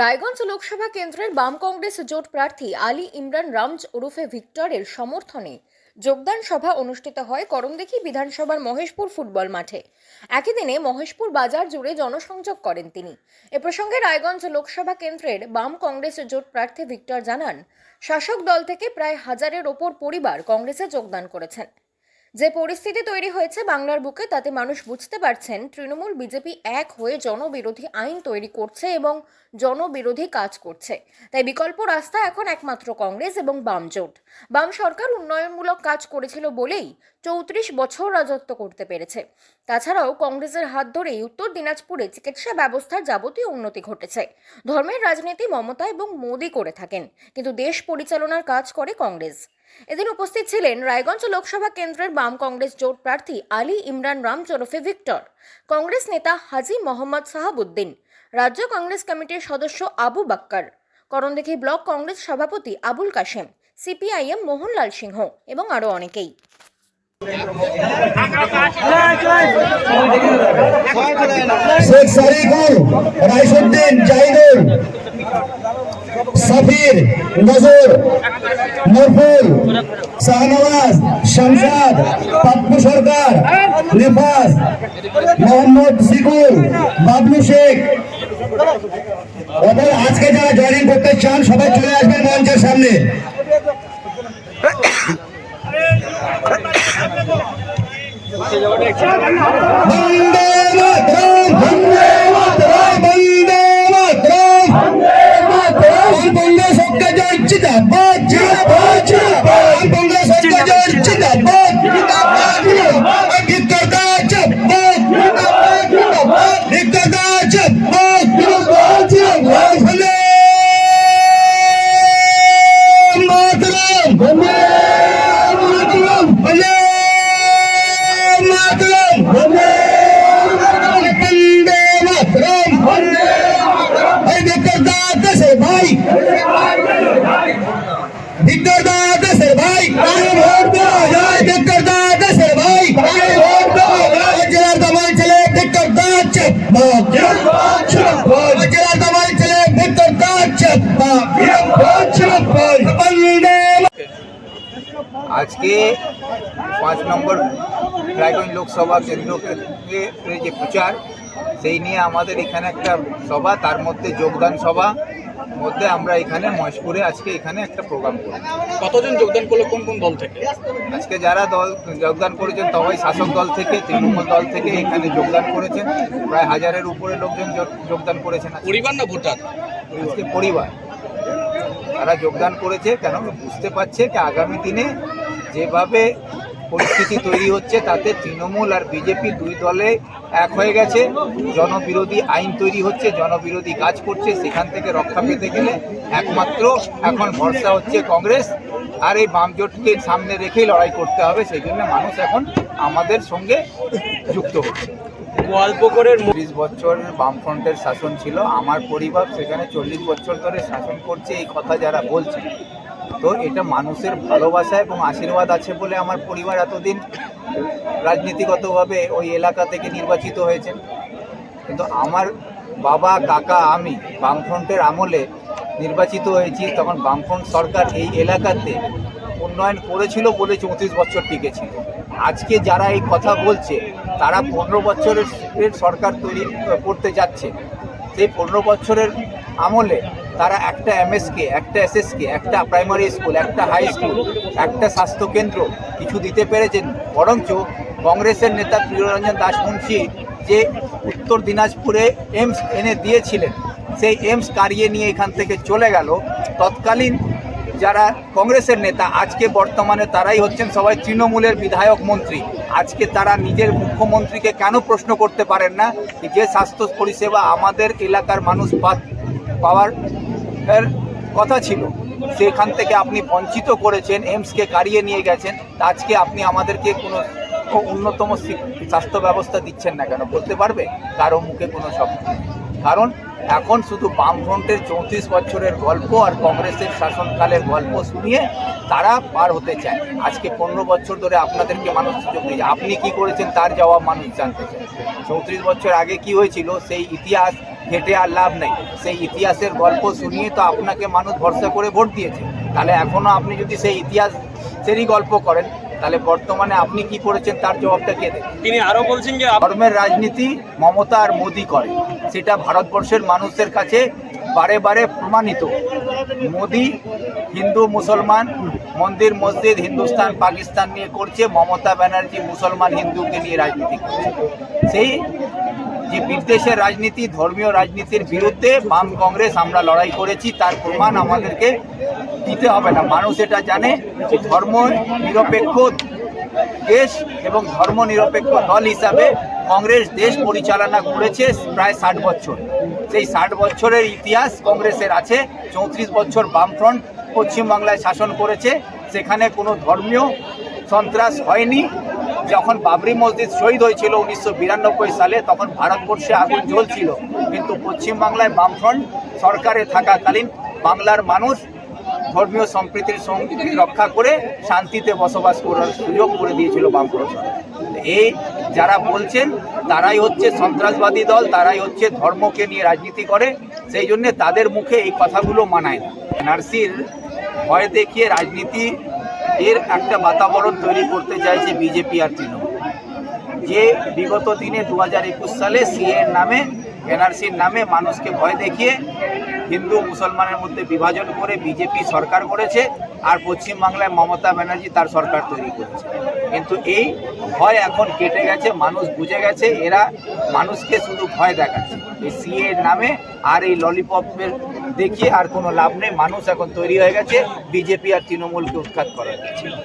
রায়গঞ্জ লোকসভা কেন্দ্রের বাম কংগ্রেস জোট প্রার্থী আলী ইমরান রামজ ওরফে ভিক্টরের সমর্থনে যোগদান সভা অনুষ্ঠিত হয় করমদেখি বিধানসভার মহেশপুর ফুটবল মাঠে। একই দিনে মহেশপুর বাজার জুড়ে জনসংযোগ করেন তিনি। এ প্রসঙ্গে রায়গঞ্জ লোকসভা কেন্দ্রের বাম কংগ্রেস জোট প্রার্থী ভিক্টর জানান, শাসক দল থেকে প্রায় হাজারের ওপর পরিবার কংগ্রেসে যোগদান করেছেন। যে পরিস্থিতি তৈরি হয়েছে বাংলার বুকে, তাতে মানুষ বুঝতে পারছেন তৃণমূল বিজেপি এক হয়ে জনবিরোধী আইন তৈরি করছে এবং জনবিরোধী কাজ করছে। তাই বিকল্প রাস্তা এখন একমাত্র কংগ্রেস এবং বাম জোট। বাম সরকার উন্নয়নমূলক কাজ করেছিল বলেই চৌত্রিশ বছর রাজত্ব করতে পেরেছে। তাছাড়াও কংগ্রেসের হাত ধরেই উত্তর দিনাজপুরে চিকিৎসা ব্যবস্থার যাবতীয় উন্নতি ঘটেছে। ধর্মের রাজনীতি মমতা এবং মোদী করে থাকেন, কিন্তু দেশ পরিচালনার কাজ করে কংগ্রেস। এদিন উপস্থিত ছিলেন রায়গঞ্জ লোকসভা কেন্দ্রের বাম কংগ্রেস জোট প্রার্থী আলী ইমরান রাম ওরফে ভিক্টর, কংগ্রেস নেতা হাজি মোহাম্মদ সাহাবুদ্দিন, রাজ্য কংগ্রেস কমিটির সদস্য আবু বাক্কার করণদেখি ব্লক কংগ্রেস সভাপতি আবুল কাশেম, সিপিআইএম মোহনলাল সিংহ এবং আরও অনেকেই। শেখ সারিকুল রাইসুদ্দিন, জাহিদুল সাফির, নজর মরফুল শাহনওয়াজ শামশাদ পাপ্পু সরকার নিফাজ মোহাম্মদ সিকুল বাবলু শেখ। অতএব আজকে যারা জয়েনিং করতে চান, সবাই চলে আসবেন মঞ্চের সামনে। বন্দে আজকে পাঁচ নম্বর রায়গঞ্জ লোকসভা কেন্দ্রকে যে প্রচার সেই নিয়ে আমাদের এখানে একটা সভা তার মধ্যে যোগদান সভা মধ্যে আমরা এখানে মহেশপুরে আজকে এখানে একটা প্রোগ্রাম করি কতজন যোগদান করল কোন কোন দল থেকে? আজকে যারা দল যোগদান করেছেন সবাই শাসক দল থেকে তৃণমূল দল থেকে এখানে যোগদান করেছেন। প্রায় হাজারের উপরে লোকজন যোগ- যোগদান করেছেন পরিবার না ভোটার? আজকে পরিবার। তারা যোগদান করেছে কেন? বুঝতে পারছে কি আগামী দিনে যেভাবে পরিস্থিতি তৈরি হচ্ছে তাতে তৃণমূল আর বিজেপি দুই দলে এক হয়ে গেছে। জনবিরোধী আইন তৈরি হচ্ছে জনবিরোধী কাজ করছে সেখান থেকে রক্ষা পেতে গেলে একমাত্র এখন ভরসা হচ্ছে কংগ্রেস। আর এই বামজোটকে সামনে রেখেই লড়াই করতে হবে সেই জন্য মানুষ এখন আমাদের সঙ্গে যুক্ত হচ্ছে। গোয়ালপুকুরের চল্লিশ বছর বামফ্রন্টের শাসন ছিল আমার পরিবার সেখানে চল্লিশ বছর ধরে শাসন করছে এই কথা যারা বলছে। তো এটা মানুষের ভালোবাসা এবং আশীর্বাদ আছে বলে আমার পরিবার এতদিন রাজনীতিগতভাবে ওই এলাকা থেকে নির্বাচিত হয়েছেন কিন্তু আমার বাবা, কাকা, আমি বামফ্রন্টের আমলে নির্বাচিত হয়েছি। তখন বামফ্রন্ট সরকার এই এলাকাতে উন্নয়ন করেছিল বলে চৌত্রিশ বছর টিকেছিল। আজকে যারা এই কথা বলছে, তারা পনেরো বছরের সরকার তৈরি করতে যাচ্ছে। সেই পনেরো বছরের আমলে তারা একটা এমএসকে একটা এসএসকে একটা প্রাইমারি স্কুল একটা হাই স্কুল একটা স্বাস্থ্য কেন্দ্র কিছু দিতে পেরেছেন। বরঞ্চ কংগ্রেসের নেতা প্রিয়রঞ্জন দাসমুন্সী যে উত্তর দিনাজপুরে এমস এনে দিয়েছিলেন, সেই এমস কারিয়ে নিয়ে এখান থেকে চলে গেল। তৎকালীন যারা কংগ্রেসের নেতা, আজকে বর্তমানে তারাই হচ্ছেন সবাই তৃণমূলের বিধায়ক মন্ত্রী। আজকে তারা নিজের মুখ্যমন্ত্রীকে কেন প্রশ্ন করতে পারেন না? যে স্বাস্থ্য পরিষেবা আমাদের এলাকার মানুষ পাওয়ার এর কথা ছিল। সেখান থেকে আপনি বঞ্চিত করেছেন এমসকে কারিয়ে নিয়ে গেছেন। আজকে আপনি আমাদেরকে কোনো অন্যতম স্বাস্থ্য ব্যবস্থা দিচ্ছেন না কেন? বলতে পারবে? কারও মুখে কোনো শব্দ কারণ এখন শুধু বামফ্রন্টের চৌত্রিশ বছরের গল্প আর কংগ্রেসের শাসনকালের গল্প শুনিয়ে তারা পার হতে চায়। আজকে পনেরো বছর ধরে আপনাদেরকে মানুষ সুযোগ দিয়েছে। আপনি কি করেছেন তার জবাব মানুষ জানতে চায়। চৌত্রিশ বছর আগে কি হয়েছিল? সেই ইতিহাস ঘেটে আর লাভ নেই। সেই ইতিহাসের গল্প শুনিয়ে তো আপনাকে মানুষ ভরসা করে ভোট দিয়েছে। তাহলে এখনও আপনি যদি সেই ইতিহাসেরই গল্প করেন তাহলে বর্তমানে আপনি কি করেছেন তার জবাবটা কে দেবে? তিনি আরও বলছেন যে ধর্মের রাজনীতি মমতা আর মোদি করে। সেটা ভারতবর্ষের মানুষের কাছে বারে বারে প্রমাণিত। মোদি হিন্দু মুসলমান মন্দির মসজিদ হিন্দুস্তান পাকিস্তান নিয়ে করছে। মমতা ব্যানার্জি মুসলমান হিন্দুকে নিয়ে রাজনীতি করছে। সেই যে বিদ্বেষের রাজনীতি, ধর্মীয় রাজনীতির বিরুদ্ধে বাম কংগ্রেস আমরা লড়াই করেছি, তার প্রমাণ আমাদেরকে দিতে হবে না। মানুষ এটা জানে যে ধর্ম নিরপেক্ষ দেশ এবং ধর্ম নিরপেক্ষ দল হিসাবে কংগ্রেস দেশ পরিচালনা করেছে প্রায় ষাট বছর। সেই ষাট বছরের ইতিহাস কংগ্রেসের আছে। চৌত্রিশ বছর বামফ্রন্ট পশ্চিমবাংলায় শাসন করেছে। সেখানে কোনো ধর্মীয় সন্ত্রাস হয়নি। যখন বাবরি মসজিদ শহীদ হয়েছিল উনিশশো বিরানব্বই সালে, তখন ভারতবর্ষে আগুন জ্বলছিল কিন্তু পশ্চিমবাংলায় বামফ্রন্ট সরকারে থাকাকালীন বাংলার মানুষ ধর্মীয় সম্প্রীতির রক্ষা করে শান্তিতে বসবাস করার সুযোগ করে দিয়েছিল বামফ্রন্ট। এই যারা বলছেন, তারাই হচ্ছে সন্ত্রাসবাদী দল, তারাই হচ্ছে ধর্মকে নিয়ে রাজনীতি করে, সেই জন্য তাদের মুখে এই কথাগুলো মানায় না এনআরসির ভয় দেখিয়ে রাজনীতি এর একটা বাতাবরণ তৈরি করতে চাইছে বিজেপি আর তৃণমূল। যে বিগত দিনে দু হাজার একুশ সালে সিএর নামে এনআরসির নামে মানুষকে ভয় দেখিয়ে হিন্দু, মুসলমানের মধ্যে বিভাজন করে বিজেপি সরকার করেছে আর পশ্চিমবাংলায় মমতা ব্যানার্জি তার সরকার তৈরি করেছে। কিন্তু এই ভয় এখন কেটে গেছে, মানুষ বুঝে গেছে, এরা মানুষকে শুধু ভয় দেখাচ্ছে। এই সিএ নামে আর এই ললিপপের দেখিয়ে আর কোনো লাভ নেই মানুষ এখন তৈরি হয়ে গেছে বিজেপি আর তৃণমূলকে উৎখাত করা জন্য।